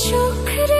চোখ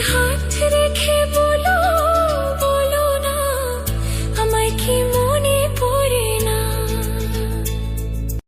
হাত রেখে